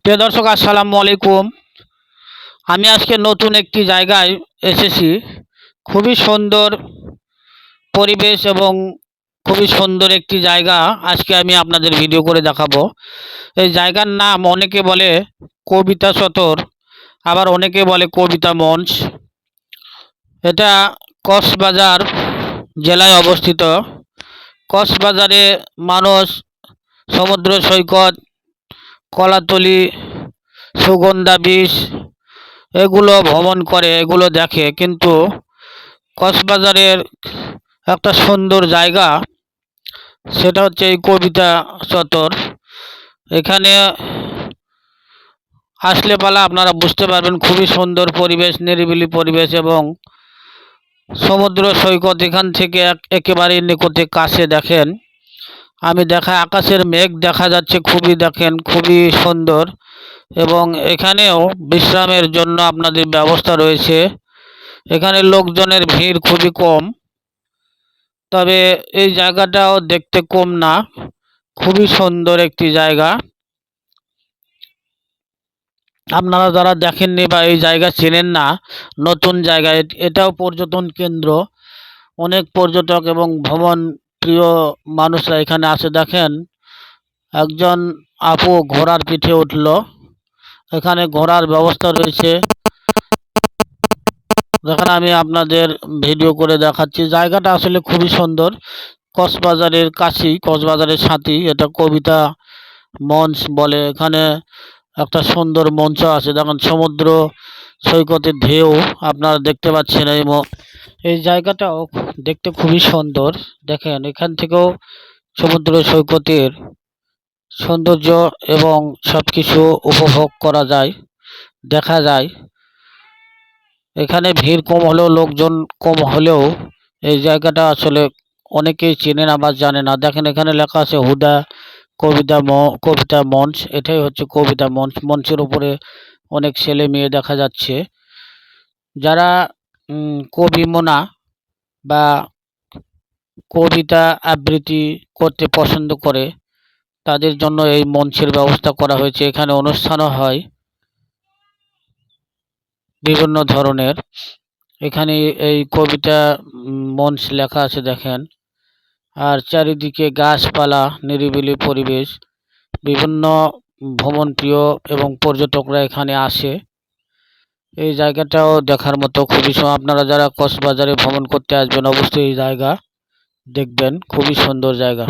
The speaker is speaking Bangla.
প্রিয় দর্শক, আসসালামু আলাইকুম। আমি আজকে নতুন একটি জায়গায় এসেছি। খুবই সুন্দর পরিবেশ এবং খুবই সুন্দর একটি জায়গা আজকে আমি আপনাদের ভিডিও করে দেখাবো। এই জায়গার নাম অনেকে বলে কবিতা চত্বর আবার অনেকে বলে কবিতা মঞ্চ। এটা কক্সবাজার জেলায় অবস্থিত। কক্সবাজারে মানুষ সমুদ্র সৈকত কলাতলি, সুগন্ধা বিচ এগুলো ভ্রমণ করে, এগুলো দেখে। কিন্তু কক্সবাজারের একটা সুন্দর জায়গা, সেটা হচ্ছে এই কবিতা চত্বর। এখানে আসলে পালা আপনারা বুঝতে পারবেন, খুবই সুন্দর পরিবেশ, নিরিবিলি পরিবেশ এবং সমুদ্র সৈকত এখান থেকে এক- একেবারে নিকটে কাছে দেখেন। আমি দেখা, আকাশের মেঘ দেখা যাচ্ছে, খুবই দেখেন, খুবই সুন্দর। এবং এখানেও বিশ্রামের জন্য আপনাদের ব্যবস্থা রয়েছে। এখানে লোকজনের ভিড় খুবই কম। তবে এই জায়গাটাও দেখতে কম না, খুবই সুন্দর একটি জায়গা। আপনারা যারা দেখেননি বা এই জায়গা চেনেন না, নতুন জায়গা এটাও পর্যটন কেন্দ্র। অনেক পর্যটক এবং ভ্রমণ প্রিয় মানুষরা এখানে আসে দেখেন, একজন আপু ঘোড়ার পিঠে উঠল। এখানে ঘোড়ার ব্যবস্থা রয়েছে। দেখেন, আমি আপনাদের ভিডিও করে দেখাচ্ছি। জায়গাটা আসলে খুবই সুন্দর। কক্সবাজারের কাছেই কক্সবাজারের সাথেই এটা কবিতা মঞ্চ বলে। এখানে একটা সুন্দর মঞ্চ আছে। দেখেন, সমুদ্র সৈকতের ঢেউ, আপনারা দেখতে পাচ্ছেন এই এই জায়গাটাও দেখতে খুবই সুন্দর। দেখেন, এখান থেকেও সমুদ্র সৈকতের সৌন্দর্য এবং সব কিছু উপভোগ করা যায়, দেখা যায়। এখানে ভিড় কম হলেও, লোকজন কম হলেও এই জায়গাটা আসলে অনেকেই চেনে না বা জানে না। দেখেন, এখানে লেখা আছে, হুদা কবিতা কবিতা মঞ্চ। এটাই হচ্ছে কবিতা মঞ্চ। মঞ্চের উপরে অনেক ছেলে মেয়ে দেখা যাচ্ছে। যারা কবি মোনা বা কবিতা আবৃত্তি করতে পছন্দ করে, তাদের জন্য এই মঞ্চের ব্যবস্থা করা হয়েছে। এখানে অনুষ্ঠানও হয় বিভিন্ন ধরনের। এখানে এই কবিতা মঞ্চ লেখা আছে, দেখেন। আর চারিদিকে গাছপালা, নিরিবিলি পরিবেশ, বিভিন্ন ভ্রমণপ্রিয় এবং পর্যটকরা এখানে আসে। এই জায়গাটাও দেখার মতো খুবই আপনারা যারা কক্সবাজারে ভ্রমণ করতে আসবেন, অবশ্যই এই জায়গা দেখবেন। খুবই সুন্দর জায়গা।